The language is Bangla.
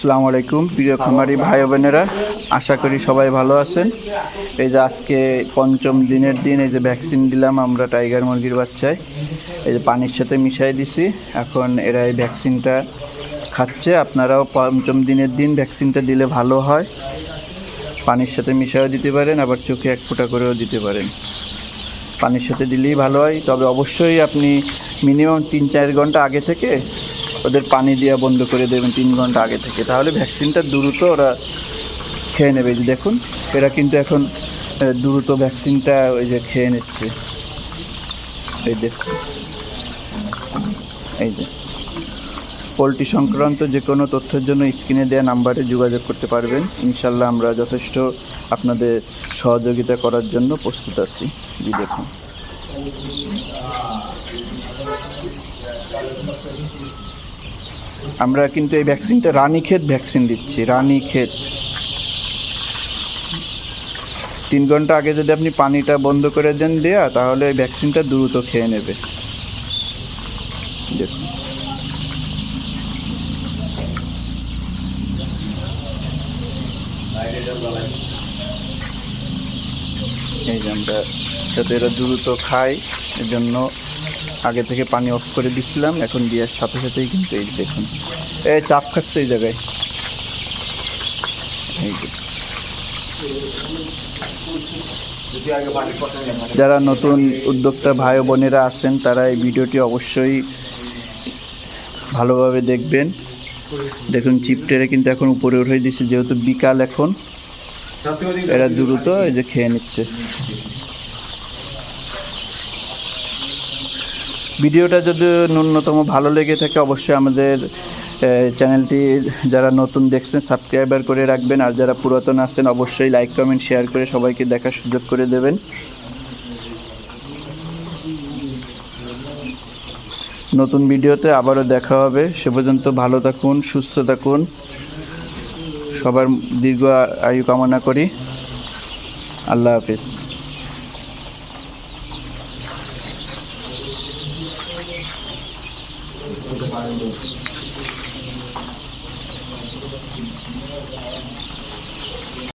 আসসালামু আলাইকুম প্রিয় খামারি ভাই বোনেরা আশা করি সবাই ভালো আছেন। এই যে আজকে পঞ্চম দিনের দিন এই যে ভ্যাকসিন দিলাম আমরা টাইগার মুরগির বাচ্চায়। এই যে পানির সাথে মিশাই দিছি এখন এরা এই ভ্যাকসিনটা খাচ্ছে। আপনারাও পঞ্চম দিনের দিন ভ্যাকসিনটা দিলে ভালো হয়। পানির সাথে মিশাইও দিতে পারেন আবার চোখে এক ফোঁটা করেও দিতে পারেন। পানির সাথে দিলেই ভালো হয় তবে অবশ্যই আপনি মিনিমাম তিন চার ঘণ্টা আগে থেকে ওদের পানি দেওয়া বন্ধ করে দেবেন তিন ঘণ্টা আগে থেকে। তাহলে ভ্যাকসিনটা দ্রুত ওরা খেয়ে নেবে। যে দেখুন, এরা কিন্তু এখন দ্রুত ভ্যাকসিনটা ওই যে খেয়ে নিচ্ছে। এই দেখুন এই যে। পোলট্রি সংক্রান্ত যে কোনো তথ্যের জন্য স্ক্রিনে দেওয়া নাম্বারে যোগাযোগ করতে পারবেন। ইনশাল্লাহ আমরা যথেষ্ট আপনাদের সহযোগিতা করার জন্য প্রস্তুত আছি। জি, দেখুন। আমরা কিন্তু এই ভ্যাকসিনটা রানীক্ষেত ভ্যাকসিন দিচ্ছি রানীক্ষেত তিন ঘণ্টা আগে যদি আপনি পানিটা বন্ধ করে দেন দেয়া, তাহলে এই ভ্যাকসিনটা দ্রুত খেয়ে নেবে। দেখুন। এই যে আমরা যাতে এরা দ্রুত খায় এর জন্য আগে থেকে পানি অফ করে দিছিলাম, এখন দেওয়ার সাথে সাথেই কিন্তু এই দেখুন। এ, চাপ খাচ্ছে এই জায়গায়। যারা নতুন উদ্যোক্তা ভাই বোনেরা আছেন, তারা এই ভিডিওটি অবশ্যই ভালোভাবে দেখবেন। দেখুন চিপটেরে কিন্তু এখন উপরে উঠে দিচ্ছে যেহেতু বিকাল এখন, এরা দ্রুত এই যে খেয়ে নিচ্ছে। ভিডিওটা যদি ন্যূনতম ভালো লেগে থাকে, অবশ্যই আমাদের চ্যানেলটি যারা নতুন দেখছেন, সাবস্ক্রাইবার করে রাখবেন। আর যারা পুরাতন আছেন, অবশ্যই লাইক, কমেন্ট, শেয়ার করে সবাইকে দেখার সুযোগ করে দেবেন। নতুন ভিডিওতে আবারও দেখা হবে। সে পর্যন্ত ভালো থাকুন, সুস্থ থাকুন। সবার দীর্ঘ আয়ু কামনা করি। আল্লাহ হাফিজ। 这个发生就。